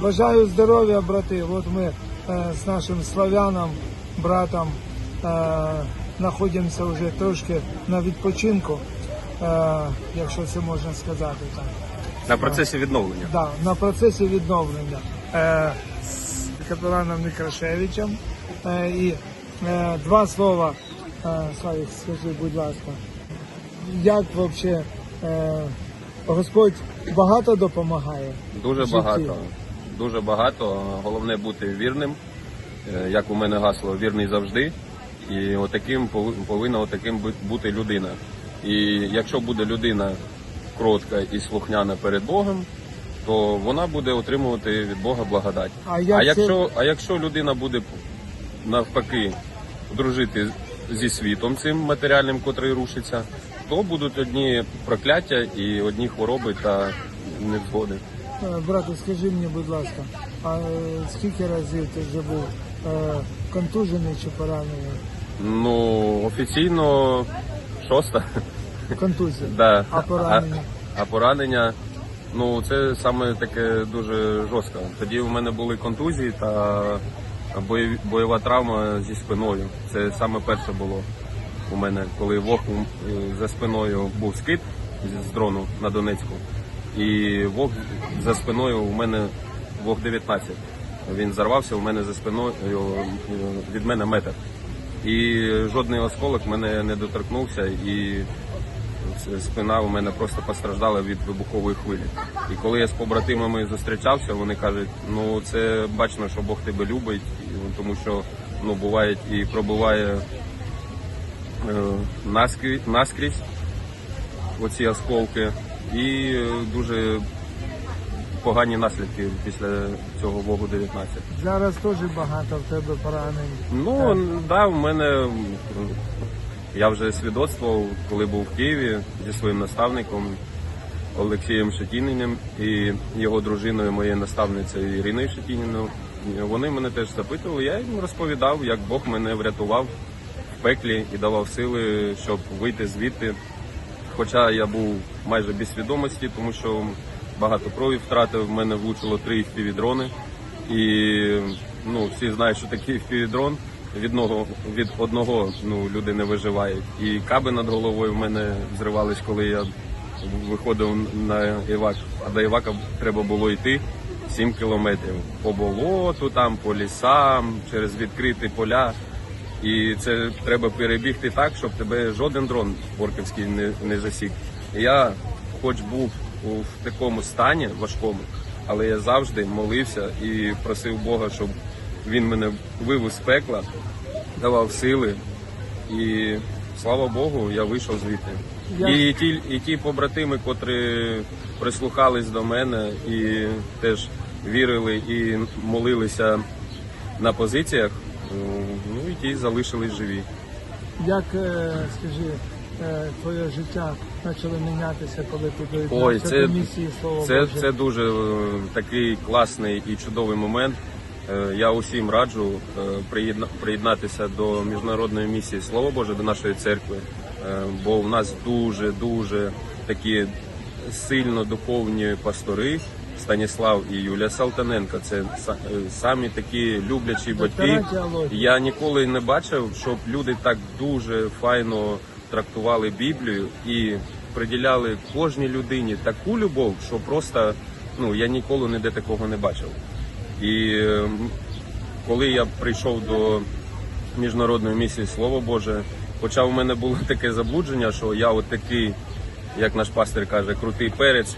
Бажаю здоров'я, брати. От ми е, з нашим славяном, братом е, знаходимося вже трошки на відпочинку, е, якщо це можна сказати так. На процесі відновлення. Да, на процесі відновлення е, з капеланом Некрашевичем. Е, і е, два слова, е, Славік, скажи, будь ласка, як взагалі е, Господь багато допомагає? Дуже житті? багато. Дуже багато. Головне бути вірним. Е, Як у мене гасло вірний завжди. І отаким пов- повинна отаким бу- бути людина. І якщо буде людина кротка і слухняна перед Богом, то вона буде отримувати від Бога благодать. А як а це- якщо, а якщо людина буде навпаки дружити зі світом цим матеріальним, котрий рушиться, то будуть одні прокляття і одні хвороби та невзгоди. Е, Брате, скажи мені, будь ласка, а е, скільки разів ти вже був е, контужений чи поранений? Ну, офіційно шоста. Контузія. Да. А поранення? А, а поранення, ну це саме таке дуже жорстко. Тоді у мене були контузії та бойова травма зі спиною. Це саме перше було у мене, коли вог за спиною був скид з дрону на Донецьку. І вог за спиною у мене вог 19. Він зарвався у мене за спиною е, від мене метр. І жодний осколок мене не доторкнувся, і спина у мене просто постраждала від вибухової хвилі. І коли я з побратимами зустрічався, вони кажуть, ну це бачно, що Бог тебе любить, тому що ну буває і пробиває е, наскрізь оці осколки, і е, дуже погані наслідки після цього Богу 19. Зараз теж багато в тебе поранень. Ну да, в мене я вже свідоцтвував, коли був в Києві зі своїм наставником Олексієм Шатіниним і його дружиною, моєю наставницею Іриною Шатініною. Вони мене теж запитували. Я їм розповідав, як Бог мене врятував в пеклі і давав сили, щоб вийти звідти. Хоча я був майже без свідомості, тому що багато крові втратив, в мене влучило три впівдрони. І ну, всі знають, що таке впівдрон. Від одного, від одного ну, люди не виживають. І каби над головою в мене зривались, коли я виходив на івак. А до івака треба було йти 7 кілометрів по болоту, там, по лісам, через відкриті поля. І це треба перебігти так, щоб тебе жоден дрон орківський не, не засік. Я, хоч був у в такому стані важкому, але я завжди молився і просив Бога, щоб він мене вивез з пекла, давав сили. І слава Богу, я вийшов звідти. Я- І ті, і ті побратими, котрі прислухались до мене і теж вірили і молилися на позиціях, ну і ті залишились живі. Як, е, скажи, е, твоє життя почало мінятися, коли ти Ой, це, до місії Слово це, це дуже е, такий класний і чудовий момент. Я усім раджу приєдна- приєднатися до міжнародної місії Слово Боже, до нашої церкви, бо в нас дуже дуже такі сильно духовні пастори. Станіслав і Юлія Салтаненко це е, самі такі люблячі батьки. Я ніколи не бачив, щоб люди так дуже файно трактували Біблію і приділяли кожній людині таку любов, що просто ну я ніколи ніде такого не бачив. І ем, коли я прийшов до міжнародної місії Слово Боже, хоча у мене було таке заблудження, що я от такий, як наш пастир каже, крутий перець,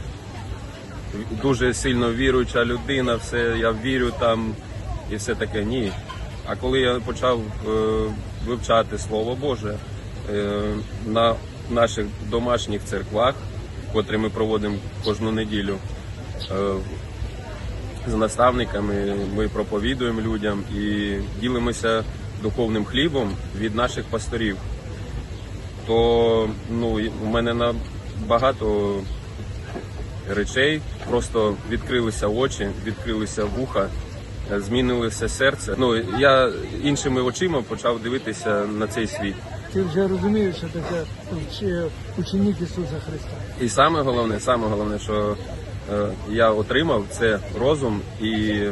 дуже сильно віруюча людина, все я вірю там і все таке. Ні. А коли я почав е, вивчати Слово Боже е, на наших домашніх церквах, котрі ми проводимо кожну неділю, е, з наставниками ми проповідуємо людям і ділимося духовним хлібом від наших пасторів. То ну, у мене на багато речей просто відкрилися очі, відкрилися вуха, е, змінилося серце. Ну я іншими очима почав дивитися на цей світ. Ти вже розумієш, що таке ученик Ісуса Христа. І саме головне, саме головне, що е, я отримав, це розум і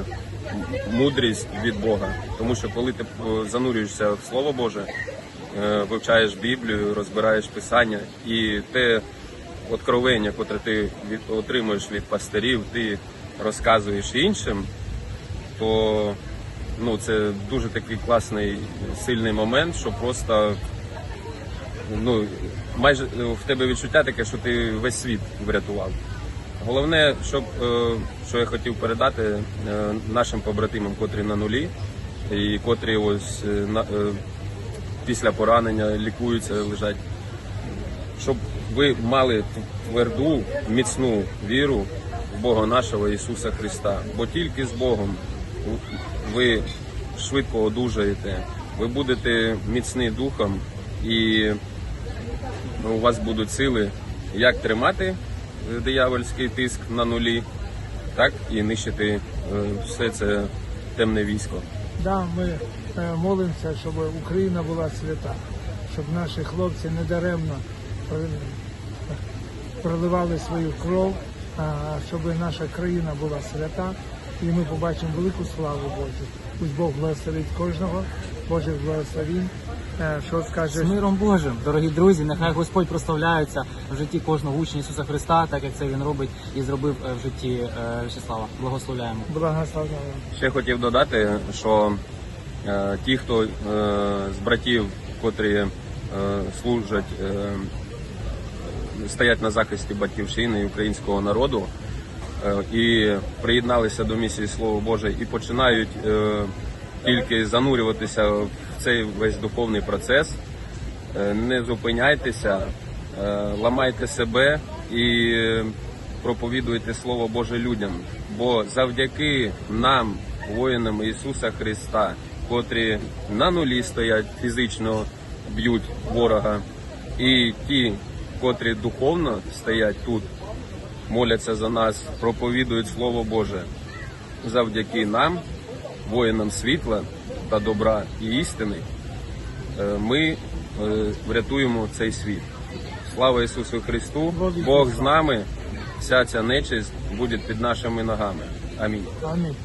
мудрість від Бога. Тому що коли ти е, занурюєшся в Слово Боже, вивчаєш Біблію, розбираєш Писання і те откровення, котре ти від, отримуєш від пастирів, ти розказуєш іншим, то ну, це дуже такий класний сильний момент, що просто ну, майже в тебе відчуття таке, що ти весь світ врятував. Головне, щоб е, що я хотів передати е, нашим побратимам, котрі на нулі, і котрі ось е, після поранення лікуються, лежать, щоб ви мали тверду, міцну віру в Бога нашого Ісуса Христа. Бо тільки з Богом ви швидко одужаєте, ви будете міцні духом і ну, у вас будуть сили як тримати е, диявольський тиск на нулі, так і нищити е, все це темне військо. Да, ми е, молимося, щоб Україна була свята, щоб наші хлопці недаремно при- проливали свою кров, щоб наша країна була свята, і ми побачимо велику славу Божу. Пусть Бог благословить кожного, Божих благословінь. Е, Що З миром Божим, дорогі друзі, нехай Господь прославляється в житті кожного учня Ісуса Христа, так як це він робить і зробив е, в житті В'ячеслава. Благословляємо. Благословляю. Ще хотів додати, що е, ті, хто е, з братів, котрі е, служать, е, стоять на захисті батьківщини і українського народу е, і приєдналися до місії Слово Боже і починають е, тільки занурюватися в цей весь духовний процес. Е, Не зупиняйтеся, ламайте себе і проповідуйте Слово Боже людям. Бо завдяки нам, воїнам Ісуса Христа, котрі на нулі стоять, фізично б'ють ворога, і ті, котрі духовно стоять тут, моляться за нас, проповідують Слово Боже. Завдяки нам, воїнам світла та добра і істини, е, ми е, врятуємо цей світ. Слава Ісусу Христу! Бог з нами, вся ця нечисть буде під нашими ногами. Амінь. Амінь.